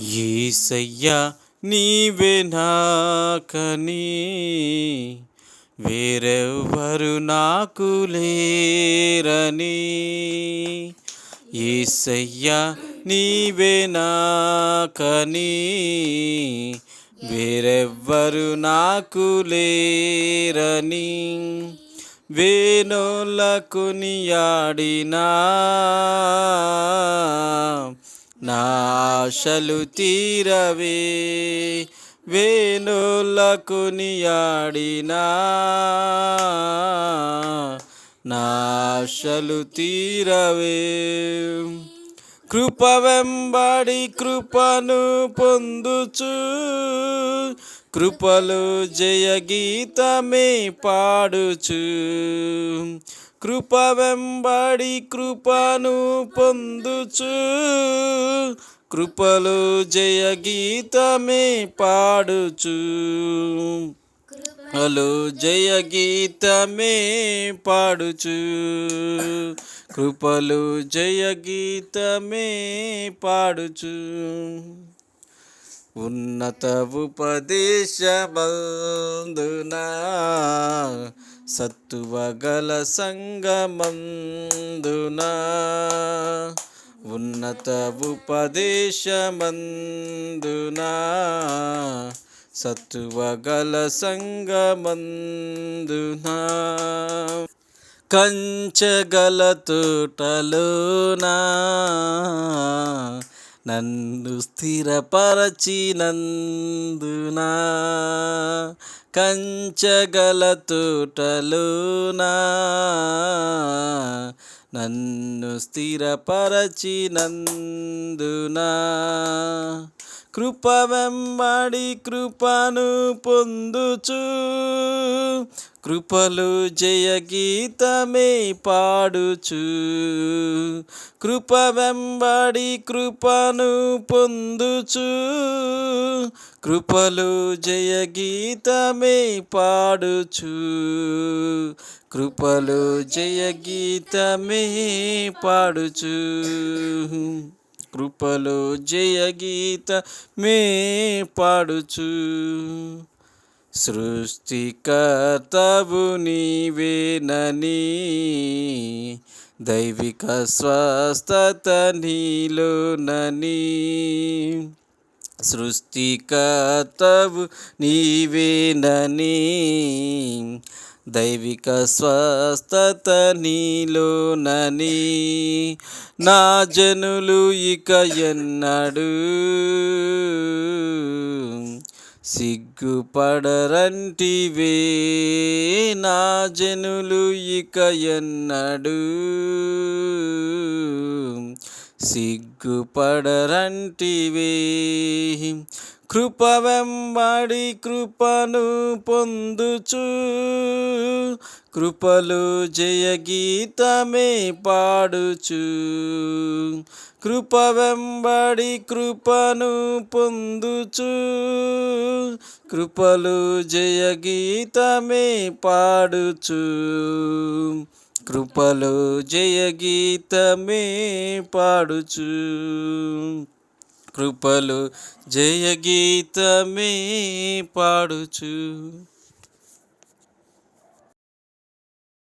ఏసయ్యా నీవే నాకని. వేరెవ్వరు నాకు లేరని. ఏసయ్యా నీవే నాకని. వేరెవ్వరు నాకు లేరని. వేణోళ్ళకు నియాడినా. ఆశలు తీరవే వేణులకు నియాడినా. నాశలు తీరవే. కృప వెంబడి కృపను పొందుచు కృపలు జయ గీతమే పాడుచు. కృప వెంబడి కృపను పొందుచు కృపలు జయ గీతమే పాడుచు. కృపలు జయ గీతమే పాడుచు. కృపలు జయ గీతమే పాడుచు. ఉన్నత ఉపదేశమందునా సత్తువగల సంగమందునా ఉన్నత ఉపదేశమందునా? సత్తువ గల సంగమందునా? కంచగల తోటలోనా? నన్ను స్థిరపరచినందునా? కంచగల తోటలోనా? నన్ను స్థిరపరచినందునా కృప వెంబడి కృపను పొందుచు. కృపలు జయ గీతమే పాడుచు. కృప వెంబడి కృపను పొందుచు. కృపలు జయ గీతమే పాడుచు. కృపలు జయ గీతమే పాడుచు. కృపలో జయ గీత మే పాడుచు. సృష్టికర్తవు నీవేనని దైవిక స్వస్థత నీలోనని. సృష్టికర్తవు నీవేనని దైవిక స్వస్థత నీలోనని నా జనులు ఇక ఎన్నడు సిగ్గుపడరంటివే. నా జనులు ఇక ఎన్నడు సిగ్గుపడరంటివే. కృప వెంబడి కృపను పొందుచు. కృపలు జయ గీతమే పాడుచు. కృప వెంబడి కృపను పొందుచు. కృపలు జయ గీతమే పాడుచు. కృపలు జయ గీతమే పాడుచు. కృపలు జయ గీతమే పాడుచు.